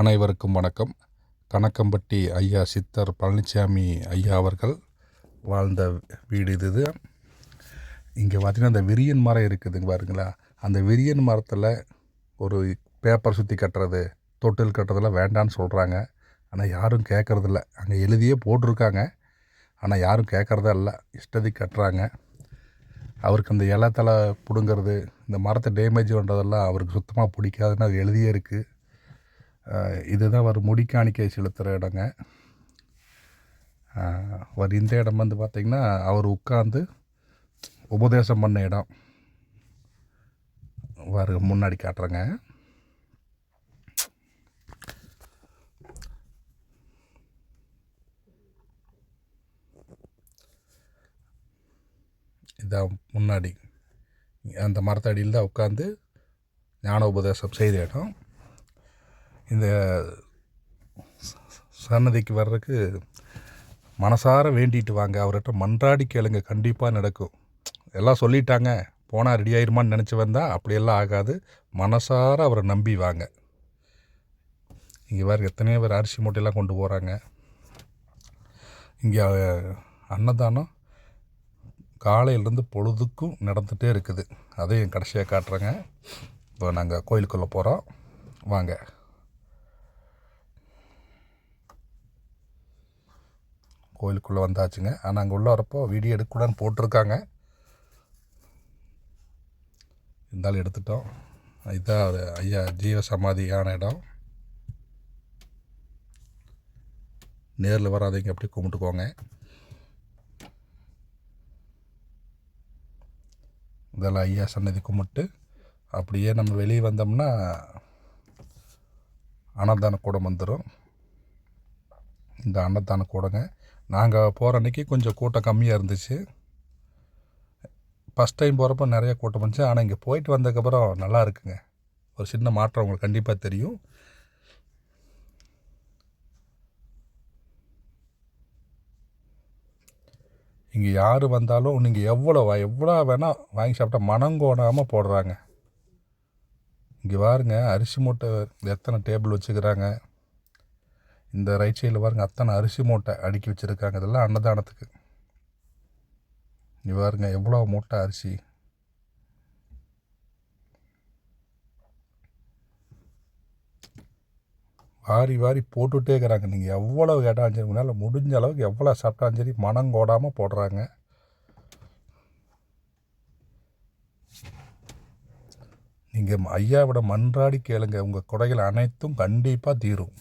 அனைவருக்கும் வணக்கம். கணக்கம்பட்டி ஐயா சித்தர் பழனிசாமி ஐயா அவர்கள் வாழ்ந்த வீடு இது இங்கே பார்த்தீங்கன்னா அந்த விரியன் மரம் இருக்குதுங்க பாருங்களா அந்த விரியன் மரத்தில் ஒரு பேப்பர் சுற்றி கட்டுறது தொட்டில் கட்டுறதெல்லாம் வேண்டான்னு சொல்கிறாங்க ஆனால் யாரும் கேட்குறதில்ல அங்கே எழுதியே போட்டிருக்காங்க. ஆனால் யாரும் கேட்குறதா இல்லை. இஷ்டத்துக்கு கட்டுறாங்க. அவருக்கு அந்த இலை தலை பிடுங்கிறது இந்த மரத்தை டேமேஜ் பண்ணுறதெல்லாம் அவருக்கு சுத்தமாக பிடிக்காதுன்னு அது எழுதியே இருக்குது இதுதான் அவர் முடிக்காணிக்கை செலுத்துகிற இடங்க. அவர் இந்த இடம் வந்து பார்த்திங்கன்னா அவர் உட்காந்து உபதேசம் பண்ண இடம். அவர் முன்னாடி காட்டுறேங்க. இதான் முன்னாடி. அந்த மரத்தடியில் தான் உட்காந்து ஞான உபதேசம் செய்த இடம். இந்த சன்னதிக்கு வர்றதுக்கு மனசார வேண்டிட்டு வாங்க. அவர்கிட்ட மன்றாடி கேளுங்க. கண்டிப்பாக நடக்கும். எல்லாம் சொல்லிட்டாங்க. போனால் ரெடி ஆயிருமான்னு நினச்சி வந்தால் அப்படியெல்லாம் ஆகாது. மனசார அவரை நம்பி வாங்க. இங்கே வேறு எத்தனையோ பேர் அரிசி மூட்டையெல்லாம் கொண்டு போகிறாங்க இங்கே அன்னதானம் காலையிலேருந்து பொழுதுக்கும் நடந்துகிட்டே இருக்குது. அதையும் கடைசியாக காட்டுறேங்க. இப்போ நாங்கள் கோயிலுக்குள்ளே போகிறோம் வாங்க. கோயிலுக்குள்ளே வந்தாச்சுங்க. ஆனால் அங்கே உள்ள வரப்போ வீடியோ எடுக்கக்கூடாதுன்னு போட்டிருக்காங்க. இருந்தாலும் எடுத்துட்டோம். இதுதான் ஒரு ஐயா ஜீவ சமாதியான இடம். நேரில் வராதீங்க அப்படியே கும்பிட்டுக்கோங்க. இதெல்லாம் ஐயா சன்னதி கும்பிட்டு அப்படியே நம்ம வெளியே வந்தோம்னா அன்னதான கூடம் வந்துடும் இந்த அன்னதான கூடங்க நாங்கள் போகிற அன்றைக்கி கொஞ்சம் கூட்டம் கம்மியாக இருந்துச்சு. ஃபஸ்ட் டைம் போகிறப்ப நிறைய கூட்டம் வந்துச்சு ஆனால் இங்கே போயிட்டு வந்ததுக்கப்புறம் நல்லா இருக்குங்க. ஒரு சின்ன மாற்றம் உங்களுக்கு கண்டிப்பாக தெரியும். இங்கே யார் வந்தாலும் நீங்கள் எவ்வளோ எவ்வளோ வேணால் வாங்கி சாப்பிட்டா மனங்கோணாமல் போடுறாங்க. இங்கே பாருங்க அரிசி மூட்டை எத்தனை டேபிள் வச்சுக்கிறாங்க. இந்த ரைட் சைடில் பாருங்கள் அத்தனை அரிசி மூட்டை அடுக்கி வச்சுருக்காங்க இதெல்லாம் அன்னதானத்துக்கு. இங்கே பாருங்க எவ்வளோ மூட்டை அரிசி. வாரி வாரி போட்டுகிட்டே இருக்கிறாங்க. நீங்கள் எவ்வளோ கேட்டாலும் சரி உங்களால் முடிஞ்ச அளவுக்கு எவ்வளோ சாப்பிட்டாலும் சரி மனம் கோடாமல் போடுறாங்க. நீங்கள் ஐயாவோட மன்றாடி கேளுங்க உங்கள் குறைகள் அனைத்தும் கண்டிப்பாக தீரும்.